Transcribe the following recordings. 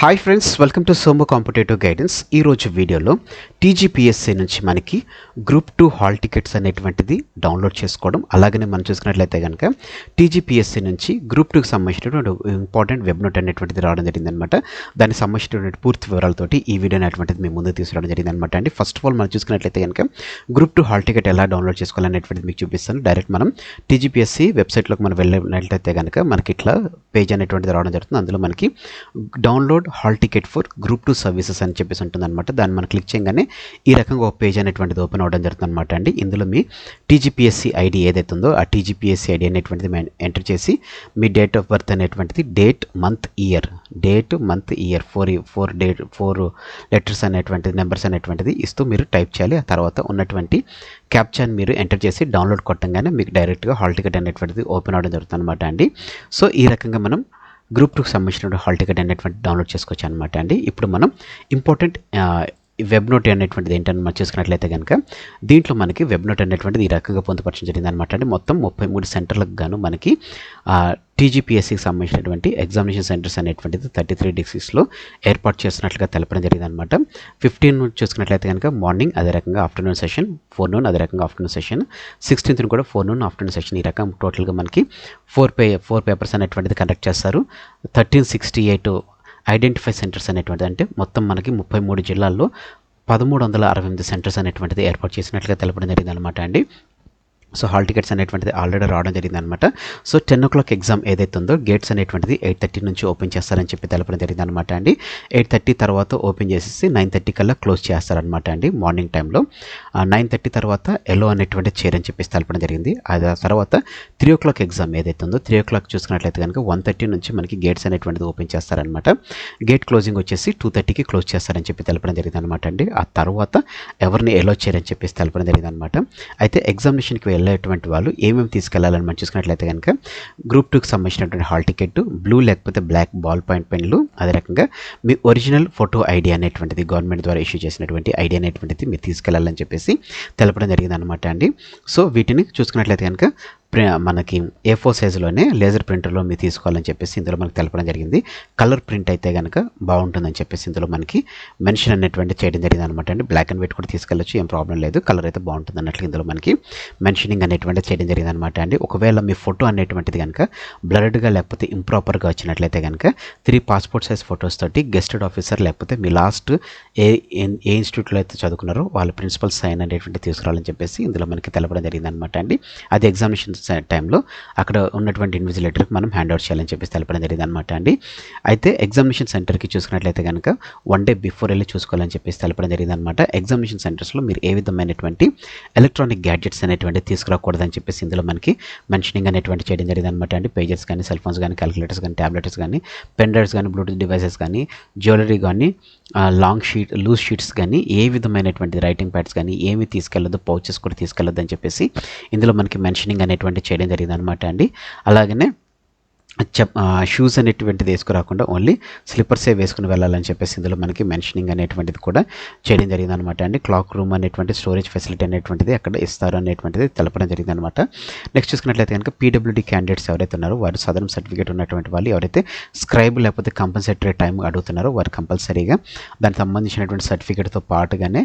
Hi friends welcome to Somo competitive guidance ఈరోజు వీడియోలో TGPSC నుంచి మనకి గ్రూప్ టూ హాల్ టికెట్స్ అనేటువంటిది డౌన్లోడ్ చేసుకోవడం. అలాగనే మనం చూసుకున్నట్లయితే కనుక టీజీపీఎస్సీ నుంచి గ్రూప్ టూకి సంబంధించినటువంటి ఇంపార్టెంట్ వెబ్ నోట్ అనేటువంటిది రావడం జరిగిందనమాట దానికి సంబంధించినటువంటి పూర్తి వివరాలతోటి ఈ వీడియో అనేటువంటిది మేము ముందు తీసుకురావడం జరిగిందనమాట అండి ఫస్ట్ ఆఫ్ ఆల్ మనం చూసుకున్నట్లయితే కనుక గ్రూప్ టూ హాల్ టికెట్ ఎలా డౌన్లోడ్ చేసుకోవాలనేటువంటిది మీకు చూపిస్తాను. డైరెక్ట్ మనం టీజీపీఎస్సీ వెబ్సైట్లోకి మనం వెళ్ళినట్లయితే కనుక మనకి ఇట్లా పేజ్ అనేటువంటిది రావడం జరుగుతుంది. అందులో మనకి download hall ticket for group two services అని చెప్పేసి ఉంటుందన్నమాట. దాన్ని మనం క్లిక్ చేయగానే ఈ రకంగా ఒక పేజ్ అనేటువంటిది ఓపెన్ అవ్వడం జరుగుతుంది అనమాట అండి. ఇందులో మీ టీజీపీఎస్సీ ఐడి ఏదైతే ఉందో ఆ టీజీపీఎస్సీ ఐడి అనేటువంటిది ఎంటర్ చేసి మీ డేట్ ఆఫ్ బర్త్ అనేటువంటిది date month year date month year four four date four letters అనేటువంటిది నెంబర్స్ అనేటువంటిది ఇస్తూ మీరు టైప్ చేయాలి. ఆ తర్వాత ఉన్నటువంటి క్యాప్చాన్ మీరు ఎంటర్ చేసి డౌన్లోడ్ కొట్టంగానే మీకు డైరెక్ట్గా హాల్ టికెట్ అనేటువంటిది ఓపెన్ అవ్వడం జరుగుతుంది అనమాట అండి. సో ఈ రకంగా మనం గ్రూప్ టూకి సంబంధించిన హాల్ టికెట్ అనేటువంటి డౌన్లోడ్ చేసుకోవచ్చు అనమాట అండి. ఇప్పుడు మనం ఇంపార్టెంట్ వెబ్ నోట్ అనేటువంటిది ఏంటని మనం చూసుకున్నట్లయితే కనుక దీంట్లో మనకి వెబ్ నోట్ అనేటువంటిది ఈ రకంగా పొందుపరచడం జరిగింది అనమాట అండి. మొత్తం ముప్పై మూడు సెంటర్లకు గాను మనకి టీజీపీఎస్సీకి సంబంధించినటువంటి ఎగ్జామినేషన్ సెంటర్స్ అనేటువంటిది థర్టీ త్రీ డిస్ట్రిక్ట్స్లో ఏర్పాటు చేస్తున్నట్లుగా తెలపడం జరిగింది అనమాట ఫిఫ్టీన్ చూసుకున్నట్లయితే కనుక మార్నింగ్ అదే రకంగా ఆఫ్టర్నూన్ సెషన్ ఫోర్ నూన్ అదే రకంగా ఆఫ్టర్నూన్ సెషన్ సిక్స్టీన్త్ కూడా ఫోర్ నూన్ ఆఫ్టర్నూన్ సెషన్ ఈ రకం టోటల్గా మనకి ఫోర్ పే ఫోర్ పేపర్స్ అనేటువంటిది కండక్ట్ చేస్తారు. Thirteen sixty eight identify centres అనేటువంటిది అంటే మొత్తం మనకి ముప్పై మూడు జిల్లాల్లో పదమూడు వందల అరవై ఎనిమిది సెంటర్స్ అనేటువంటిది ఏర్పాటు చేసినట్లుగా తెలపడం జరిగింది అనమాట అండి. సో హాల్ టికెట్స్ అనేటువంటిది ఆల్రెడీ రావడం జరిగింది అనమాట so ten o'clock exam ఏదైతే ఉందో గేట్స్ అనేటువంటిది ఎయిట్ థర్టీ నుంచి ఓపెన్ చేస్తారని చెప్పి తెలపడం జరిగింది అనమాట అండి. ఎయిట్ థర్టీ తర్వాత ఓపెన్ చేసేసి నైన్ థర్టీ కల్లా క్లోజ్ చేస్తారనమాట అండి మార్నింగ్ టైంలో. నైన్ థర్టీ తర్వాత ఎల్లో అనేటువంటి చైర్ అని చెప్పేసి తెలపడం జరిగింది. ఆ తర్వాత త్రీ ఓ క్లాక్ ఎగ్జామ్ ఏదైతే ఉందో త్రీ ఓ క్లాక్ చూసుకున్నట్లయితే కనుక వన్ థర్టీ నుంచి మనకి గేట్స్ అనేటువంటిది ఓపెన్ చేస్తారనమాట. గేట్ క్లోజింగ్ వచ్చేసి టూ థర్టీకి క్లోజ్ చేస్తారని చెప్పి తెలపడం జరిగింది అనమాట అండి. ఆ తర్వాత ఎవరిని ఎలో చేయరని చెప్పేసి తెలపడం జరిగింది అనమాట అయితే ఎగ్జామినేషన్కి వెళ్ళేటువంటి వాళ్ళు ఏమేమి తీసుకెళ్ళాలని మనం చూసుకున్నట్లయితే కనుక గ్రూప్ టూకి సంబంధించినటువంటి హాల్ టికెట్ బ్లూ లేకపోతే బ్లాక్ బాల్ పాయింట్ పెన్లు అదే రకంగా మీ ఒరిజినల్ ఫోటో ఐడి అనేటువంటిది గవర్నమెంట్ ద్వారా ఇష్యూ చేసినటువంటి ఐడి అనేటువంటిది మీరు తీసుకెళ్ళాలని చెప్పేసి తెలపడం జరిగింది అనమాట అండి. సో వీటిని చూసుకున్నట్లయితే కనుక మనకి ఏ ఫోర్ సైజులోనే లేజర్ ప్రింటర్లో మీరు తీసుకోవాలని చెప్పేసి ఇందులో మనకి తెలపడం జరిగింది. కలర్ ప్రింట్ అయితే కనుక బాగుంటుందని చెప్పేసి ఇందులో మనకి మెన్షన్ అనేటువంటి చేయడం జరిగింది అనమాట అండి. బ్లాక్ అండ్ వైట్ కూడా తీసుకెళ్ళచ్చు ఏం ప్రాబ్లం లేదు. కలర్ అయితే బాగుంటుంది అన్నట్లు ఇందులో మనకి మెన్షనింగ్ అనేటువంటి చేయడం జరిగింది అనమాట అండి. ఒకవేళ మీ ఫోటో అనేటువంటిది కనుక బ్లర్డ్గా లేకపోతే ఇంప్రాపర్గా వచ్చినట్లయితే కనుక త్రీ పాస్పోర్ట్ సైజ్ ఫొటోస్ తోటి గెస్టెడ్ ఆఫీసర్ లేకపోతే మీ లాస్ట్ ఏ ఏ ఇన్స్టిట్యూట్లో అయితే చదువుకున్నారో వాళ్ళ ప్రిన్సిపల్ సైన్ అనేటువంటి తీసుకురావాలని చెప్పేసి ఇందులో మనకి తెలపడం జరిగింది అనమాట అండి. అది ఎగ్జామినేషన్ టైంలో అక్కడ ఉన్నటువంటి ఇన్విజిలేటర్కి మనం హ్యాండ్ అవుట్ చేయాలని చెప్పేసి తెలపడం జరిగింది అనమాట అండి. అయితే ఎగ్జామినేషన్ సెంటర్కి చూసుకున్నట్లయితే కనుక వన్ డే బిఫోర్ వెళ్ళి చూసుకోవాలని చెప్పేసి తెలపడం జరిగింది అనమాట ఎగ్జామినేషన్ సెంటర్స్లో మీరు ఏ విధమైనటువంటి ఎలక్ట్రానిక్ గ్యాడ్జెట్స్ అనేటువంటి తీసుకురాకూడదని చెప్పేసి ఇందులో మనకి మెన్షనింగ్ అనేటువంటి చేయడం జరిగింది అనమాట అండి. పేజెస్ కానీ సెల్ ఫోన్స్ కానీ క్యాలిక్యులేటర్స్ కానీ ట్యాబ్లెట్స్ కానీ పెన్ డ్రైవ్స్ కానీ బ్లూటూత్ డివైసెస్ కానీ జ్యువెలరీ కానీ లాంగ్ షీట్ లూజ్ షీట్స్ కానీ ఏ విధమైనటువంటి రైటింగ్ ప్యాడ్స్ కానీ ఏమి తీసుకెళ్ళదు పౌచెస్ కూడా తీసుకెళ్ళొద్దు అని చెప్పేసి ఇందులో మనకి మెన్షనింగ్ అనేటువంటి చేయడం జరిగింది అనమాట అండి. అలాగనే చెప్ షూస్ అనేటువంటిది వేసుకురాకుండా ఓన్లీ స్లిప్పర్సే వేసుకుని వెళ్ళాలని చెప్పేసి ఇందులో మనకి మెన్షనింగ్ అనేటువంటిది కూడా చేయడం జరిగింది అనమాట అండి. క్లాక్ రూమ్ అనేటువంటి స్టోరేజ్ ఫెసిలిటీ అనేటువంటిది అక్కడ ఇస్తారు అనేటువంటిది తెలపడం జరిగింది అనమాట నెక్స్ట్ చూసుకున్నట్లయితే కనుక పీడబ్ల్యూడీ క్యాండిడేట్స్ ఎవరైతే ఉన్నారో వారు సదరం సర్టిఫికేట్ ఉన్నటువంటి వాళ్ళు ఎవరైతే స్క్రైబ్ లేకపోతే కంపల్సరీ టైం అడుగుతున్నారో వారు కంపల్సరీగా దానికి సంబంధించినటువంటి సర్టిఫికేట్తో పాటుగానే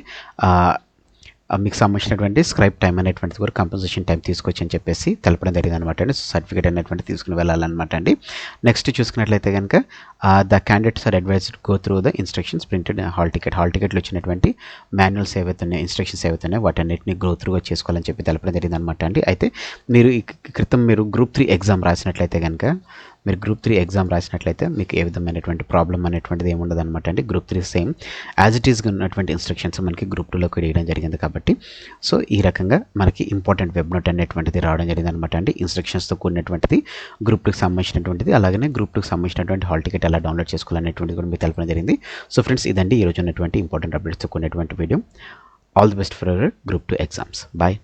మీకు సంబంధించినటువంటి స్క్రైబ్ టైం అనేటువంటిది కూడా కంపన్సేషన్ టైం తీసుకొచ్చి అని చెప్పేసి తెలపడం జరిగింది అనమాట అండి సర్టిఫికేట్ అనేటువంటి తీసుకుని వెళ్ళాలన్నమాట అండి. నెక్స్ట్ చూసుకున్నట్లయితే కనుక the candidates are advised go through the instructions printed hall ticket hall టికెట్లు వచ్చినటువంటి మాన్యువల్స్ ఏవైతున్నాయి ఇన్స్ట్రక్షన్స్ ఏవైతున్నాయి వాటన్నిటిని గ్రో త్రూగా చేసుకోవాలని చెప్పి తెలపడం జరిగింది అనమాట అండి. అయితే మీరు క్రితం మీరు గ్రూప్ త్రీ ఎగ్జామ్ రాసినట్లయితే కనుక మీరు గ్రూప్ త్రీ ఎగ్జామ్ రాసినట్లయితే మీకు ఏ విధమైనటువంటి ప్రాబ్లం అనేటువంటిది ఏముండదు అనమాట అండి. Group three same as it ఈస్గా ఉన్నటువంటి ఇన్స్ట్రక్షన్స్ మనకి గ్రూప్ టూలోకి వేయడం జరిగింది కాబట్టి సో ఈ రకంగా మనకి ఇంపార్టెంట్ వెబ్ నోట్ అనేటువంటిది రావడం జరిగింది అనమాట అండి ఇన్స్ట్రక్షన్స్తో కూడినటువంటిది గ్రూప్ టూకి సంబంధించినటువంటిది అలాగనే గ్రూప్ టూకి సంబంధించినటువంటి హాల్ టికెట్ ఎలా డౌన్లోడ్ చేసుకోవాలనేటువంటిది కూడా మీకు తెలపడం జరిగింది. సో ఫ్రెండ్స్ ఇదండి ఈరోజు ఉన్నటువంటి ఇంపార్టెంట్ అప్డేట్స్తో కూడినటువంటి video all the best for group two exams bye